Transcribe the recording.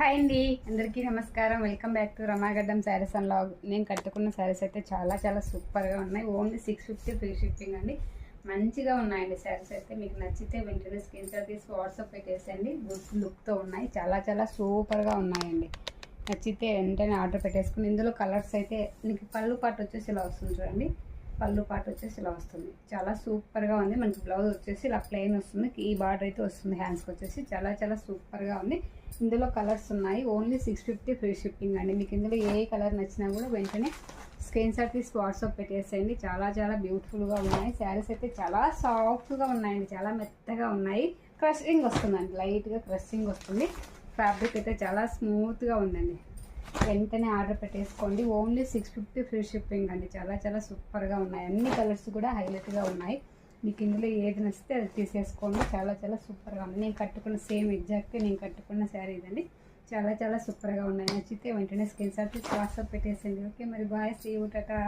Hi అండి అందరికీ నమస్కారం. Welcome back to Ramagaddam saris and log నేను కట్టుకున్న శారీస్ అయితే చాలా చాలా సూపర్గా ఉన్నాయి. Only six fifty free shipping అండి. మంచిగా ఉన్నాయండి శారీస్ అయితే. మీకు నచ్చితే వెంటనే స్క్రీన్ షాట్ తీసి వాట్సాప్ పెట్టేసేయండి. గుడ్ లుక్తో ఉన్నాయి. చాలా చాలా సూపర్గా ఉన్నాయండి. నచ్చితే వెంటనే ఆర్డర్ పెట్టేసుకుని ఇందులో కలర్స్ అయితే మీకు పళ్ళు పాటు వచ్చేసి ఇలా వస్తుంది చూడండి. పళ్ళు పాటు వచ్చేసి ఇలా వస్తుంది. చాలా సూపర్గా ఉంది. మనకి బ్లౌజ్ వచ్చేసి ఇలా ప్లెయిన్ వస్తుంది. ఈ బార్డర్ అయితే వస్తుంది హ్యాండ్స్కి వచ్చేసి. చాలా చాలా సూపర్గా ఉంది. ఇందులో కలర్స్ ఉన్నాయి. Only six fifty free shipping అండి. మీకు ఇందులో ఏ కలర్ నచ్చినా కూడా వెంటనే స్క్రీన్ షాట్ తీసి వాట్సాప్ పెట్టేసేయండి. చాలా చాలా బ్యూటిఫుల్గా ఉన్నాయి. శారీస్ అయితే చాలా సాఫ్ట్గా ఉన్నాయండి. చాలా మెత్తగా ఉన్నాయి. క్రషింగ్ వస్తుందండి. లైట్గా క్రషింగ్ వస్తుంది. ఫ్యాబ్రిక్ అయితే చాలా స్మూత్గా ఉందండి. వెంటనే ఆర్డర్ పెట్టేసుకోండి. Only six fifty free shipping అండి. చాలా చాలా సూపర్గా ఉన్నాయి. అన్ని కలర్స్ కూడా హైలైట్గా ఉన్నాయి. మీకు ఇందులో ఏది నచ్చితే అది తీసేసుకోండి. చాలా చాలా సూపర్గా ఉంది నేను కట్టుకున్న సేమ్ ఎగ్జాక్ట్ నేను కట్టుకున్న శారీ ఇదండి. చాలా చాలా సూపర్గా ఉన్నాయి. నచ్చితే వెంటనే స్క్రీన్ షాట్ వాట్సాప్ పెట్టేసండి ఓకే మరి బాయ్. See tata.